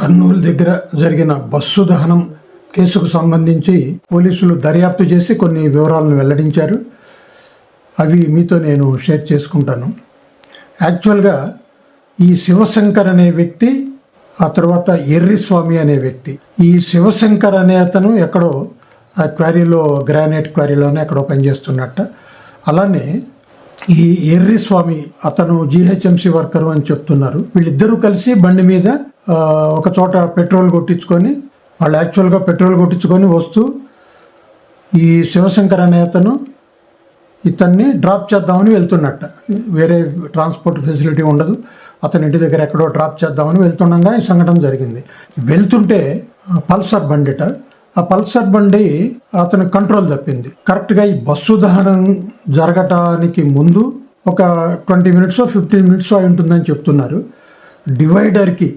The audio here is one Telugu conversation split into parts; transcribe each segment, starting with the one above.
కర్నూలు దగ్గర జరిగిన బస్సు దహనం కేసుకు సంబంధించి పోలీసులు దర్యాప్తు చేసి కొన్ని వివరాలను వెల్లడించారు. అవి మీతో నేను షేర్ చేసుకుంటాను. యాక్చువల్గా ఈ శివశంకర్ అనే వ్యక్తి ఆ తర్వాత ఎర్రి స్వామి అనే వ్యక్తి. ఈ శివశంకర్ అనే అతను ఎక్కడో ఆ క్వారీలో గ్రానైట్ క్వారీలోనే ఎక్కడో పనిచేస్తున్నట్ట. అలానే ఈ ఎర్రి స్వామి అతను జిహెచ్ఎంసి వర్కరు అని చెప్తున్నారు. వీళ్ళిద్దరూ కలిసి బండి మీద ఒక చోట పెట్రోల్ కొట్టించుకొని వాళ్ళు యాక్చువల్గా పెట్రోల్ కొట్టించుకొని వస్తూ ఈ శివశంకర్ అనే అతను ఇతన్ని డ్రాప్ చేద్దామని వెళ్తున్నట్ట. వేరే ట్రాన్స్పోర్ట్ ఫెసిలిటీ ఉండదు. అతని ఇంటి దగ్గర ఎక్కడో డ్రాప్ చేద్దామని వెళ్తుండగా ఈ సంఘటన జరిగింది. వెళ్తుంటే ఆ పల్సర్ బండిట ఆ పల్సర్ బండి అతను కంట్రోల్ తప్పింది. కరెక్ట్గా ఈ బస్సు దహనం జరగటానికి ముందు ఒక ట్వంటీ మినిట్స్ ఫిఫ్టీన్ మినిట్స్ అయి ఉంటుందని చెప్తున్నారు. డివైడర్కి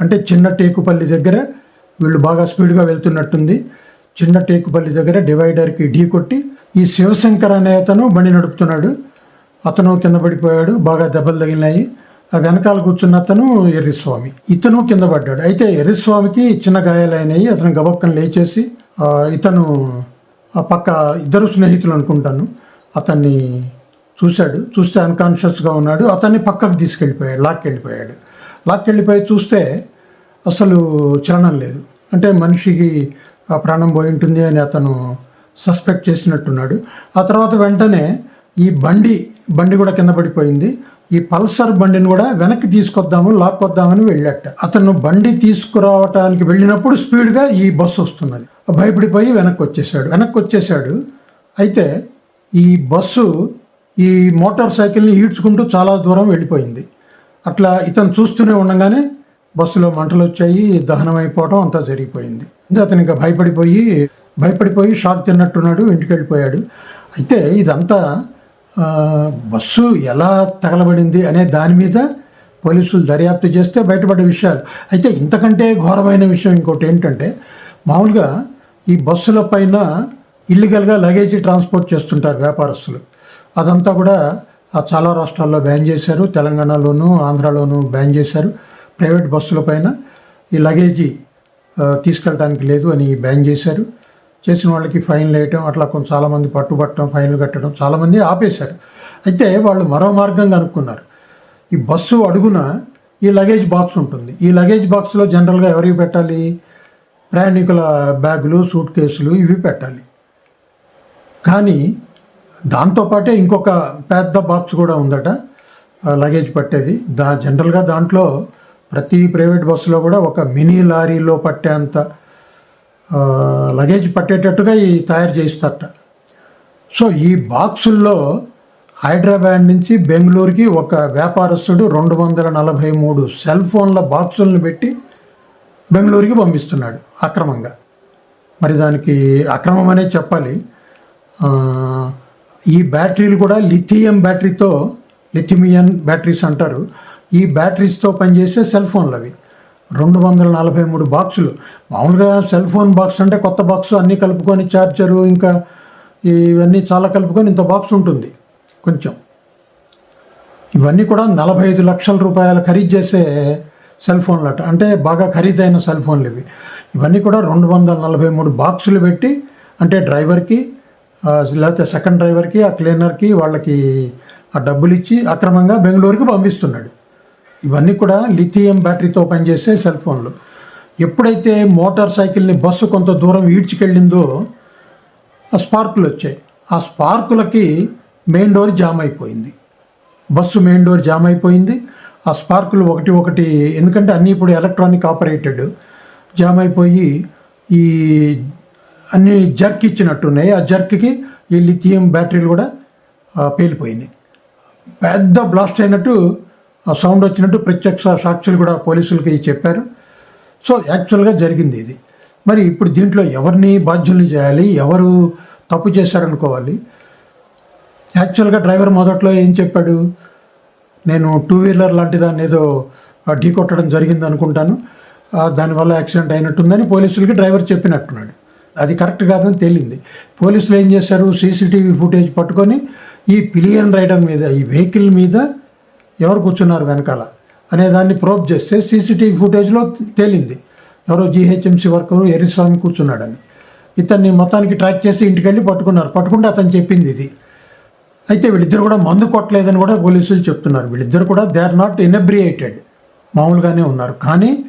అంటే చిన్న టేకుపల్లి దగ్గర వీళ్ళు బాగా స్పీడ్గా వెళ్తున్నట్టుంది. చిన్న టేకుపల్లి దగ్గర డివైడర్కి ఢీ కొట్టి ఈ శివశంకర్ అనే అతను బండి నడుపుతున్నాడు. అతను కింద పడిపోయాడు బాగా దెబ్బలు తగిలినాయి. ఆ వెనకాల కూర్చున్న అతను ఎర్రిస్వామి. ఇతను కింద పడ్డాడు. అయితే ఎర్రిస్వామికి చిన్న గాయాలైనాయి. అతను గబక్కను లేచేసి ఇతను ఆ పక్క ఇద్దరు స్నేహితులు అనుకుంటాను. అతన్ని చూశాడు. చూస్తే అన్కాన్షియస్గా ఉన్నాడు. అతన్ని పక్కకు తీసుకెళ్ళిపోయాడు లాక్కెళ్ళిపోయాడు. లాక్కెళ్ళిపోయి చూస్తే అసలు చలనం లేదు. అంటే మనిషికి ఆ ప్రాణం పోయి ఉంటుంది అని అతను సస్పెక్ట్ చేసినట్టున్నాడు. ఆ తర్వాత వెంటనే ఈ బండి బండి కూడా కింద పడిపోయింది. ఈ పల్సర్ బండిని కూడా వెనక్కి తీసుకొద్దాము లాక్కొద్దామని వెళ్ళట అతను బండి తీసుకురావటానికి వెళ్ళినప్పుడు స్పీడ్గా ఈ బస్సు వస్తున్నది. భయపడిపోయి వెనక్కి వచ్చేసాడు వెనక్కి వచ్చేసాడు అయితే ఈ బస్సు ఈ మోటార్ సైకిల్ని ఈడ్చుకుంటూ చాలా దూరం వెళ్ళిపోయింది. అట్లా ఇతను చూస్తూనే ఉండగానే బస్సులో మంటలు వచ్చాయి దహనం అయిపోవడం అంతా జరిగిపోయింది. అతను ఇంకా భయపడిపోయి భయపడిపోయి షాక్ తిన్నట్టున్నాడు ఇంటికి వెళ్ళిపోయాడు అయితే ఇదంతా బస్సు ఎలా తగలబడింది అనే దాని మీద పోలీసులు దర్యాప్తు చేస్తే బయటపడ్డ విషయాలు. అయితే ఇంతకంటే ఘోరమైన విషయం ఇంకోటి ఏంటంటే మామూలుగా ఈ బస్సుల పైన ఇల్లీగల్గా లగేజీ ట్రాన్స్పోర్ట్ చేస్తుంటారు వ్యాపారస్తులు. అదంతా కూడా చాలా రాష్ట్రాల్లో బ్యాన్ చేశారు తెలంగాణలోను ఆంధ్రాలోను బ్యాన్ చేశారు. ప్రైవేట్ బస్సుల పైన ఈ లగేజీ తీసుకెళ్ళడానికి లేదు అని బ్యాన్ చేశారు. చేసిన వాళ్ళకి ఫైన్లు వేయటం అట్లా కొంచెం చాలామంది పట్టుబట్టడం ఫైన్లు కట్టడం చాలామంది ఆపేశారు. అయితే వాళ్ళు మరో మార్గం కనుక్కున్నారు. ఈ బస్సు అడుగున ఈ లగేజ్ బాక్స్ ఉంటుంది. ఈ లగేజ్ బాక్స్లో జనరల్గా ఎవరికి పెట్టాలి? ప్రయాణికుల బ్యాగులు సూట్ కేసులు ఇవి పెట్టాలి. కానీ దాంతోపాటే ఇంకొక పెద్ద బాక్స్ కూడా ఉందట లగేజ్ పట్టేది. దా జనరల్గా దాంట్లో ప్రతి ప్రైవేట్ బస్సులో కూడా ఒక మినీ లారీలో పట్టేంత లగేజ్ పట్టేటట్టుగా ఈ తయారు చేయిస్తారట. సో ఈ బాక్సుల్లో హైదరాబాద్ నుంచి బెంగళూరుకి ఒక వ్యాపారస్తుడు రెండు వందల నలభై మూడు సెల్ ఫోన్ల బాక్సులను పెట్టి బెంగళూరుకి పంపిస్తున్నాడు అక్రమంగా. మరి దానికి అక్రమం అనే చెప్పాలి ఈ బ్యాటరీలు కూడా లిథియం బ్యాటరీతో లిథిమియన్ బ్యాటరీస్ అంటారు. ఈ బ్యాటరీస్తో పనిచేసే సెల్ ఫోన్లు అవి రెండు వందల నలభై మూడు బాక్సులు. మామూలుగా సెల్ ఫోన్ బాక్స్ అంటే కొత్త బాక్స్ అన్నీ కలుపుకొని ఛార్జరు ఇంకా ఇవన్నీ చాలా కలుపుకొని ఇంత బాక్స్ ఉంటుంది కొంచెం. ఇవన్నీ కూడా నలభై ఐదు లక్షల రూపాయలు ఖరీదు చేసే సెల్ ఫోన్లు అట అంటే బాగా ఖరీదైన సెల్ ఫోన్లు ఇవి ఇవన్నీ కూడా రెండు వందల నలభై మూడు బాక్సులు పెట్టి అంటే డ్రైవర్కి లేకపోతే సెకండ్ డ్రైవర్కి ఆ క్లీనర్కి వాళ్ళకి ఆ డబ్బులు ఇచ్చి అక్రమంగా బెంగళూరుకి పంపిస్తున్నాడు. ఇవన్నీ కూడా లిథియం బ్యాటరీతో పనిచేసే సెల్ ఫోన్లు. ఎప్పుడైతే మోటార్ సైకిల్ని బస్సు కొంత దూరం ఈడ్చుకెళ్ళిందో ఆ స్పార్కులు వచ్చాయి. ఆ స్పార్కులకి మెయిన్ డోర్ జామ్ అయిపోయింది. బస్సు మెయిన్ డోర్ జామ్ అయిపోయింది. ఆ స్పార్కులు ఒకటి ఒకటి ఎందుకంటే అన్నీ ఇప్పుడు ఎలక్ట్రానిక్ ఆపరేటెడ్ జామ్ అయిపోయి ఈ అన్ని జర్క్ ఇచ్చినట్టున్నాయి. ఆ జర్క్కి ఈ లిథియం బ్యాటరీలు కూడా పేలిపోయినాయి. పెద్ద బ్లాస్ట్ అయినట్టు ఆ సౌండ్ వచ్చినట్టు ప్రత్యక్ష సాక్షులు కూడా పోలీసులకి చెప్పారు. సో యాక్చువల్గా జరిగింది ఇది. మరి ఇప్పుడు దీంట్లో ఎవరిని బాధ్యుల్ని చేయాలి? ఎవరు తప్పు చేశారనుకోవాలి? యాక్చువల్గా డ్రైవర్ మొదట్లో ఏం చెప్పాడు? నేను టూ వీలర్ లాంటి దాన్ని ఏదో ఢీ కొట్టడం జరిగింది అనుకుంటాను దానివల్ల యాక్సిడెంట్ అయినట్టుందని పోలీసులకి డ్రైవర్ చెప్పినట్టున్నాడు. అది కరెక్ట్ కాదని తేలింది. పోలీసులు ఏం చేశారు? సీసీటీవీ ఫుటేజ్ పట్టుకొని ఈ పిలియన్ రైడర్ మీద ఈ వెహికల్ మీద ఎవరు కూర్చున్నారు వెనకాల అనే దాన్ని ప్రోబ్ చేస్తే సీసీటీవీ ఫుటేజ్లో తేలింది. ఎవరో జీహెచ్ఎంసీ వర్కరు ఎరిస్వామి కూర్చున్నాడని. ఇతన్ని మొత్తానికి ట్రాక్ చేసి ఇంటికి వెళ్ళి పట్టుకున్నారు. పట్టుకుంటే అతను చెప్పింది ఇది. అయితే వీళ్ళిద్దరు కూడా మందు కొట్టలేదని కూడా పోలీసులు చెప్తున్నారు. వీళ్ళిద్దరు కూడా దే ఆర్ నాట్ ఇనబ్రియేటెడ్. మామూలుగానే ఉన్నారు. కానీ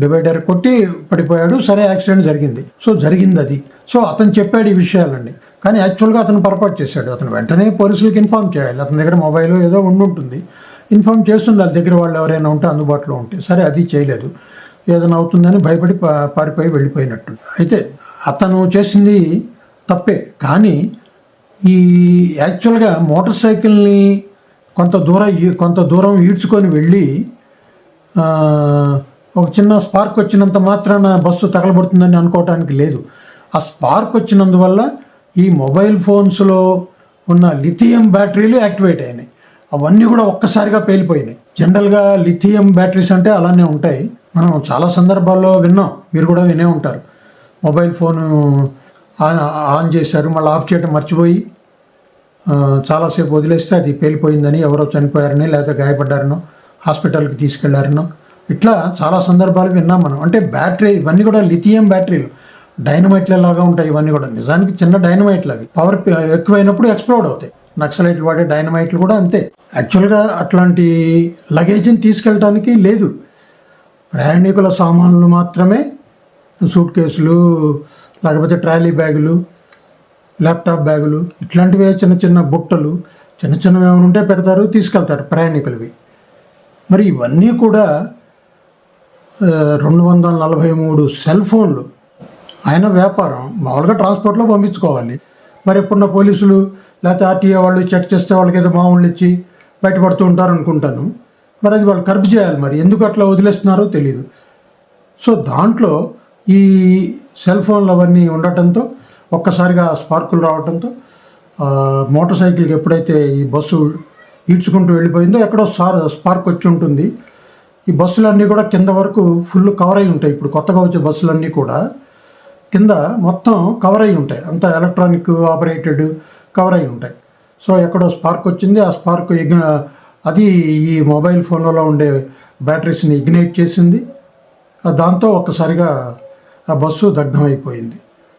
డివైడర్ కొట్టి పడిపోయాడు సరే యాక్సిడెంట్ జరిగింది. సో జరిగింది అది సో అతను చెప్పాడు ఈ విషయాలండి కానీ యాక్చువల్గా అతను పొరపాటు చేశాడు. అతను వెంటనే పోలీసులకు ఇన్ఫామ్ చేయాలి. అతని దగ్గర మొబైల్ ఏదో ఉండి ఉంటుంది ఇన్ఫామ్ చేస్తుండాలి దగ్గర వాళ్ళు ఎవరైనా ఉంటే అందుబాటులో ఉంటే. సరే అది చేయలేదు. ఏదైనా అవుతుందని భయపడి పారిపోయి వెళ్ళిపోయినట్టు అయితే అతను చేసింది తప్పే. కానీ ఈ యాక్చువల్గా మోటార్ సైకిల్ని కొంత దూరం కొంత దూరం ఈడ్చుకొని వెళ్ళి ఒక చిన్న స్పార్క్ వచ్చినంత మాత్రాన బస్సు తగలబడుతుందని అనుకోవటానికి లేదు. ఆ స్పార్క్ వచ్చినందువల్ల ఈ మొబైల్ ఫోన్స్లో ఉన్న లిథియం బ్యాటరీలు యాక్టివేట్ అయినాయి. అవన్నీ కూడా ఒక్కసారిగా పేలిపోయినాయి. జనరల్గా లిథియం బ్యాటరీస్ అంటే అలానే ఉంటాయి. మనం చాలా సందర్భాల్లో విన్నాం. మీరు కూడా వినే ఉంటారు. మొబైల్ ఫోన్ ఆన్ చేశారు మళ్ళీ ఆఫ్ చేయడం మర్చిపోయి చాలాసేపు వదిలేస్తే అది పేలిపోయిందని ఎవరో చనిపోయారని లేకపోతే గాయపడ్డారనో హాస్పిటల్కి తీసుకెళ్ళారనో ఇట్లా చాలా సందర్భాలు విన్నాం మనం. అంటే బ్యాటరీ ఇవన్నీ కూడా లిథియం బ్యాటరీలు. డైనమైట్ల లాగా ఉంటాయి ఇవన్నీ కూడా. నిజానికి చిన్న డైనమైట్లు అవి. పవర్ ఎక్కువైనప్పుడు ఎక్స్ప్లోడ్ అవుతాయి. నక్సలైట్లు వాడే డైనమైట్లు కూడా అంతే. యాక్చువల్గా అట్లాంటి లగేజ్ని తీసుకెళ్ళడానికి లేదు. ప్రయాణికుల సామాన్లు మాత్రమే సూట్ కేసులు లేకపోతే ట్రాలీ బ్యాగులు ల్యాప్టాప్ బ్యాగులు ఇట్లాంటివే చిన్న చిన్న బుట్టలు చిన్న చిన్నవి ఏమైనా ఉంటే పెడతారు తీసుకెళ్తారు ప్రయాణికులవి. మరి ఇవన్నీ కూడా రెండు వందల నలభై మూడు సెల్ ఫోన్లు. ఆయన వ్యాపారం మామూలుగా ట్రాన్స్పోర్ట్లో పంపించుకోవాలి. మరి ఎప్పుడున్న పోలీసులు లేకపోతే ఆర్టీఏ వాళ్ళు చెక్ చేస్తే వాళ్ళకి ఏదో మామూలు ఇచ్చి బయటపడుతూ ఉంటారు అనుకుంటాను మరి అది వాళ్ళు కర్బ్ చేయాలి మరి. ఎందుకు అట్లా వదిలేస్తున్నారో తెలియదు సో దాంట్లో ఈ సెల్ ఫోన్లు అవన్నీ ఉండటంతో ఒక్కసారిగా స్పార్కులు రావడంతో మోటార్ సైకిల్కి ఎప్పుడైతే ఈ బస్సు ఈడ్చుకుంటూ వెళ్ళిపోయిందో ఎక్కడో సార్ స్పార్క్ వచ్చి ఉంటుంది. ఈ బస్సులన్నీ కూడా కింద వరకు ఫుల్ కవర్ అయి ఉంటాయి. ఇప్పుడు కొత్తగా వచ్చే బస్సులన్నీ కూడా కింద మొత్తం కవర్ అయి ఉంటాయి. అంతా ఎలక్ట్రానిక్ ఆపరేటెడ్ కవర్ అయి ఉంటాయి. సో ఎక్కడో స్పార్క్ వచ్చింది. ఆ స్పార్క్ ఇగ్న అది ఈ మొబైల్ ఫోన్లలో ఉండే బ్యాటరీస్ని ఇగ్నైట్ చేసింది. దాంతో ఒక్కసారిగా ఆ బస్సు దగ్ధమైపోయింది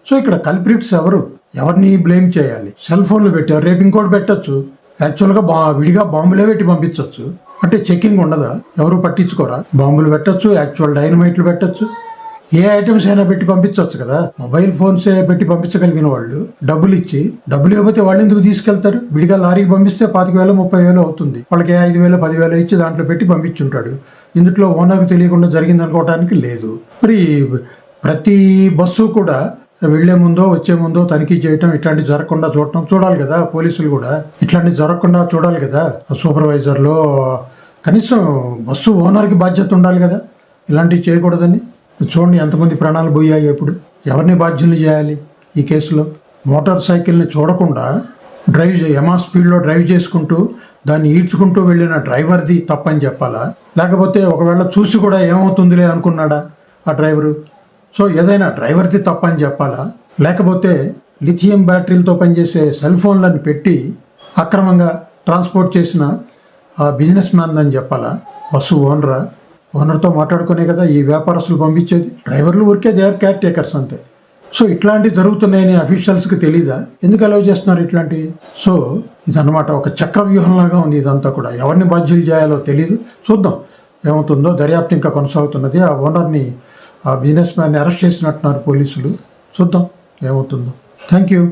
సో ఇక్కడ కల్ప్రిట్స్ ఎవరు? ఎవరిని బ్లేమ్ చేయాలి? సెల్ ఫోన్లు పెట్టారు. రేపు ఇంకోటి పెట్టచ్చు. యాక్చువల్గా బా విడిగా బాంబులే పెట్టి పంపించవచ్చు అంటే చెకింగ్ ఉండదా? ఎవరు పట్టించుకోరా? బాంబులు పెట్టచ్చు యాక్చువల్ డైనమైట్లు పెట్టచ్చు. ఏ ఐటమ్స్ అయినా పెట్టి పంపించవచ్చు కదా. మొబైల్ ఫోన్స్ పెట్టి పంపించగలిగిన వాళ్ళు డబ్బులు ఇచ్చి డబ్బులు ఇవ్వకపోతే వాళ్ళు ఎందుకు తీసుకెళ్తారు? విడిగా లారీకి పంపిస్తే పాతిక వేలు ముప్పై వేలు అవుతుంది. వాళ్ళకి ఐదు వేలు పదివేలు ఇచ్చి దాంట్లో పెట్టి పంపించుంటాడు. ఇందులో ఓనర్కి తెలియకుండా జరిగింది అనుకోవడానికి లేదు. మరి ప్రతి బస్సు కూడా వెళ్ళే ముందో వచ్చే ముందో తనిఖీ చేయటం ఇట్లాంటివి జరగకుండా చూడటం చూడాలి కదా పోలీసులు కూడా. ఇట్లాంటివి జరగకుండా చూడాలి కదా సూపర్వైజర్లో కనీసం బస్సు ఓనర్కి బాధ్యత ఉండాలి కదా. ఇలాంటివి చేయకూడదని. చూడండి ఎంతమంది ప్రాణాలు పోయాయి ఇప్పుడు. ఎవరిని బాధ్యులు చేయాలి ఈ కేసులో? మోటార్ సైకిల్ని చూడకుండా డ్రైవ్ యమా స్పీడ్లో డ్రైవ్ చేసుకుంటూ దాన్ని ఈడ్చుకుంటూ వెళ్ళిన డ్రైవర్ది తప్పని చెప్పాలా? లేకపోతే ఒకవేళ చూసి కూడా ఏమవుతుందిలే అనుకున్నాడా ఆ డ్రైవరు? సో ఏదైనా డ్రైవర్ది తప్పని చెప్పాలా? లేకపోతే లిథియం బ్యాటరీలతో పనిచేసే సెల్ ఫోన్లను పెట్టి అక్రమంగా ట్రాన్స్పోర్ట్ చేసిన ఆ బిజినెస్ మ్యాన్ అని చెప్పాలా? బస్సు ఓనరా ఓనర్తో మాట్లాడుకునే కదా ఈ వ్యాపారస్తులు పంపించేది. డ్రైవర్లు ఊరికే దే ఆర్ కేర్ టేకర్స్ అంతే. సో ఇట్లాంటివి జరుగుతున్నాయని అఫీషియల్స్కి తెలీదా? ఎందుకు అలౌ చేస్తున్నారు ఇట్లాంటివి సో ఇదన్నమాట ఒక చక్ర వ్యూహంలాగా ఉంది ఇదంతా కూడా. ఎవరిని బాధ్యులు చేయాలో తెలియదు చూద్దాం. ఏమవుతుందో దర్యాప్తు ఇంకా కొనసాగుతున్నది. ఆ ఓనర్ని ఆ బిజినెస్ మ్యాన్ని అరెస్ట్ చేసినట్టున్నారు పోలీసులు. చూద్దాం. ఏమవుతుందో. Thank you